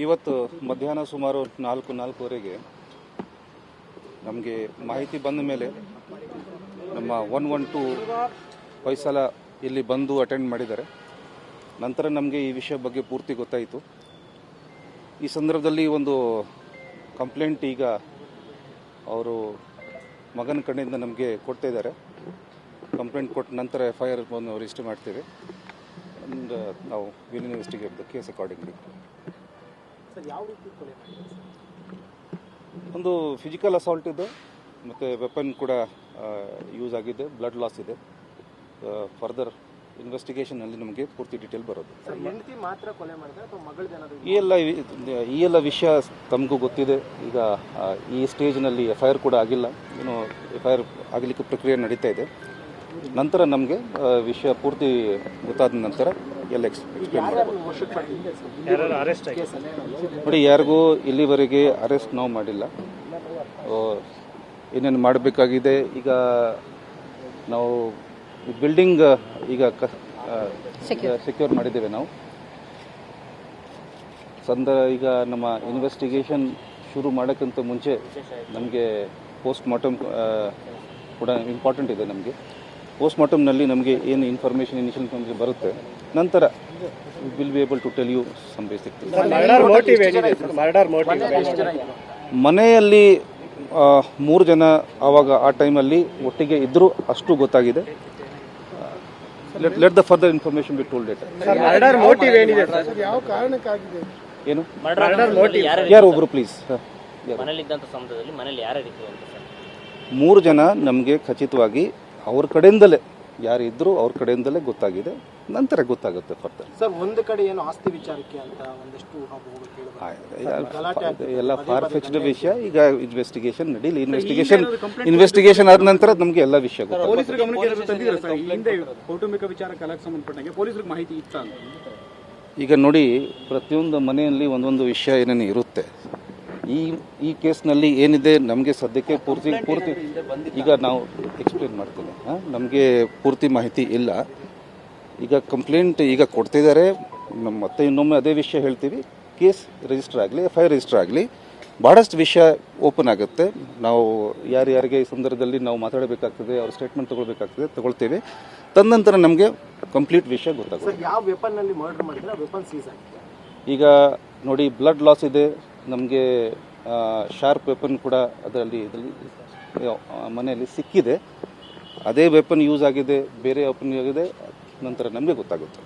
ಇವತ್ತು ಮಧ್ಯಾಹ್ನ ಸುಮಾರು ನಾಲ್ಕು ನಾಲ್ಕುವರೆಗೆ ನಮಗೆ ಮಾಹಿತಿ ಬಂದ ಮೇಲೆ ನಮ್ಮ ಒನ್ ಒನ್ ಟು ಹೊಯ್ಸಲ ಇಲ್ಲಿ ಬಂದು ಅಟೆಂಡ್ ಮಾಡಿದ್ದಾರೆ. ನಂತರ ನಮಗೆ ಈ ವಿಷಯ ಬಗ್ಗೆ ಪೂರ್ತಿ ಗೊತ್ತಾಯಿತು. ಈ ಸಂದರ್ಭದಲ್ಲಿ ಒಂದು ಕಂಪ್ಲೇಂಟ್ ಈಗ ಅವರು ಮಗನ ಕಡೆಯಿಂದ ನಮಗೆ ಕೊಡ್ತಾ ಇದ್ದಾರೆ. ಕಂಪ್ಲೇಂಟ್ ಕೊಟ್ಟ ನಂತರ ಎಫ್ ಐ ಆರ್ ಬಂದು ರಿಜಿಸ್ಟರ್ ಮಾಡ್ತೀವಿ ನಾವು will investigate the case accordingly ಒಂದು ಫಿಸಿಕಲ್ ಅಸಾಲ್ಟ್ ಇದೆ. ಮತ್ತು ವೆಪನ್ ಕೂಡ ಯೂಸ್ ಆಗಿದೆ. ಬ್ಲಡ್ ಲಾಸ್ ಇದೆ. ಫರ್ದರ್ ಇನ್ವೆಸ್ಟಿಗೇಷನಲ್ಲಿ ನಮಗೆ ಪೂರ್ತಿ ಡೀಟೇಲ್ ಬರೋದು. ಈ ಎಲ್ಲ ಈ ಎಲ್ಲ ವಿಷಯ ತಮಗೂ ಗೊತ್ತಿದೆ. ಈಗ ಈ ಸ್ಟೇಜ್ನಲ್ಲಿ ಎಫ್ ಐ ಆರ್ ಕೂಡ ಆಗಿಲ್ಲ. ಏನು ಎಫ್ ಐ ಆರ್ ಆಗಲಿಕ್ಕೆ ಪ್ರಕ್ರಿಯೆ ನಡೀತಾ ಇದೆ. ನಂತರ ನಮಗೆ ವಿಷಯ ಪೂರ್ತಿ ಗೊತ್ತಾದ ನಂತರ ಎಲ್ಲ ಎಕ್ಸ್ ಎಕ್ಸ್ಪ್ಲೇನ್ ನೋಡಿ ಯಾರಿಗೂ ಇಲ್ಲಿವರೆಗೆ ಅರೆಸ್ಟ್ ನಾವು ಮಾಡಿಲ್ಲ. ಏನೇನು ಮಾಡಬೇಕಾಗಿದೆ ಈಗ ನಾವು ಬಿಲ್ಡಿಂಗ್ ಈಗ ಸೆಕ್ಯೂರ್ ಮಾಡಿದ್ದೇವೆ ನಾವು. ಸಂದ ಈಗ ನಮ್ಮ ಇನ್ವೆಸ್ಟಿಗೇಷನ್ ಶುರು ಮಾಡೋಕ್ಕಿಂತ ಮುಂಚೆ ನಮಗೆ ಪೋಸ್ಟ್ ಮಾರ್ಟಮ್ ಕೂಡ ಇಂಪಾರ್ಟೆಂಟ್ ಇದೆ ನಮಗೆ. ಪೋಸ್ಟ್ ಮಾರ್ಟಮ್ನಲ್ಲಿ ನಮಗೆ ಏನು ಇನ್ಫಾರ್ಮೇಷನ್ ಇನಿಷಿಯಲ್ ಇನ್ಫಾರ್ಮೇಷನ್ ಬರುತ್ತೆ ನಂತರ will be able to tell you some basic murder motive ಏನಿದೆ ಮರ್ಡರ್ ಮೋಟಿವ್ ಎಷ್ಟು ಮನೆಯಲ್ಲಿ ಮೂರು ಜನ ಆವಾಗ ಆ ಟೈಮಲ್ಲಿ ಒಟ್ಟಿಗೆ ಇದ್ದರೂ ಅಷ್ಟು ಗೊತ್ತಾಗಿದೆ. Let let the further information be told date murder motive ಏನಿದೆ ಸರ್? ಯಾವ ಕಾರಣಕ್ಕಾಗಿದೆ? ಏನು? ಮರ್ಡರ್ ಮೋಟಿವ್ ಯಾರು ಒಬ್ರು ಪ್ಲೀಸ್ ಮೂರು ಜನ ನಮಗೆ ಖಚಿತವಾಗಿ ಅವ್ರ ಕಡೆಯಿಂದಲೇ ಯಾರು ಇದ್ದರೂ ಅವ್ರ ಕಡೆಯಿಂದಲೇ ಗೊತ್ತಾಗಿದೆ ನಂತರ ಗೊತ್ತಾಗುತ್ತೆ ಫರ್ದರ್. ಸರ್ ಒಂದು ಕಡೆ ಏನು ಆಸ್ತಿ ವಿಚಾರಕ್ಕೆ ಅಂತ ಒಂದಷ್ಟು. ಎಲ್ಲ ಫಾರ್ ಫಿಕ್ಸ್ಡ್ ವಿಷಯ ಈಗ ಇನ್ವೆಸ್ಟಿಗೇಷನ್ ನಡೀಲಿ. ಇನ್ವೆಸ್ಟಿಗೇಷನ್ ಇನ್ವೆಸ್ಟಿಗೇಷನ್ ಆದ ನಂತರ ನಮಗೆ ಎಲ್ಲ ವಿಷಯ ಕೌಟುಂಬಿಕ ವಿಚಾರ ಕಲಕ್ಕೆ ಸಂಬಂಧಪಟ್ಟಂಗೆ ಪೊಲೀಸರಿಗೆ ಮಾಹಿತಿ ಇತ್ತ ಅಂತ? ಈಗ ನೋಡಿ ಪ್ರತಿಯೊಂದು ಮನೆಯಲ್ಲಿ ಒಂದೊಂದು ವಿಷಯ ಏನೇನು ಇರುತ್ತೆ ಈ ಈ ಕೇಸ್ನಲ್ಲಿ ಏನಿದೆ ನಮಗೆ ಸದ್ಯಕ್ಕೆ ಪೂರ್ತಿ ಪೂರ್ತಿ ಈಗ ನಾವು ಎಕ್ಸ್ಪ್ಲೇನ್ ಮಾಡ್ತೀನಿ. ನಮಗೆ ಪೂರ್ತಿ ಮಾಹಿತಿ ಇಲ್ಲ. ಈಗ ಕಂಪ್ಲೇಂಟ್ ಈಗ ಕೊಡ್ತಿದ್ದಾರೆ. ನಮ್ಮ ಮತ್ತೆ ಇನ್ನೊಮ್ಮೆ ಅದೇ ವಿಷಯ ಹೇಳ್ತೀವಿ. ಕೇಸ್ ರಿಜಿಸ್ಟರ್ ಆಗಲಿ ಎಫ್ ಐ ಆರ್ ರಿಜಿಸ್ಟರ್ ಆಗಲಿ ಭಾಳಷ್ಟು ವಿಷಯ ಓಪನ್ ಆಗುತ್ತೆ. ನಾವು ಯಾರ್ಯಾರಿಗೆ ಈ ಸಂದರ್ಭದಲ್ಲಿ ನಾವು ಮಾತಾಡಬೇಕಾಗ್ತದೆ ಅವ್ರ ಸ್ಟೇಟ್ಮೆಂಟ್ ತೊಗೊಳ್ಬೇಕಾಗ್ತದೆ ತಗೊಳ್ತೇವೆ. ತದನಂತರ ನಮಗೆ ಕಂಪ್ಲೀಟ್ ವಿಷಯ ಗೊತ್ತಾಗುತ್ತೆ. ಯಾವ ವೆಪನ್ನಲ್ಲಿ ಮರ್ಡರ್ ಮಾಡಿದ್ರೆ ವೆಪನ್ ಸೀಸ್ ಆಗಿದೆ ಈಗ ನೋಡಿ ಬ್ಲಡ್ ಲಾಸ್ ಇದೆ. ನಮಗೆ ಶಾರ್ಪ್ ವೆಪನ್ ಕೂಡ ಅದರಲ್ಲಿ ಇದರಲ್ಲಿ ಮನೆಯಲ್ಲಿ ಸಿಕ್ಕಿದೆ. ಅದೇ ವೆಪನ್ ಯೂಸ್ ಆಗಿದೆ, ಬೇರೆ ವೆಪನ್ ಆಗಿದೆ, ನಂತರ ನಮಗೆ ಗೊತ್ತಾಗುತ್ತೆ.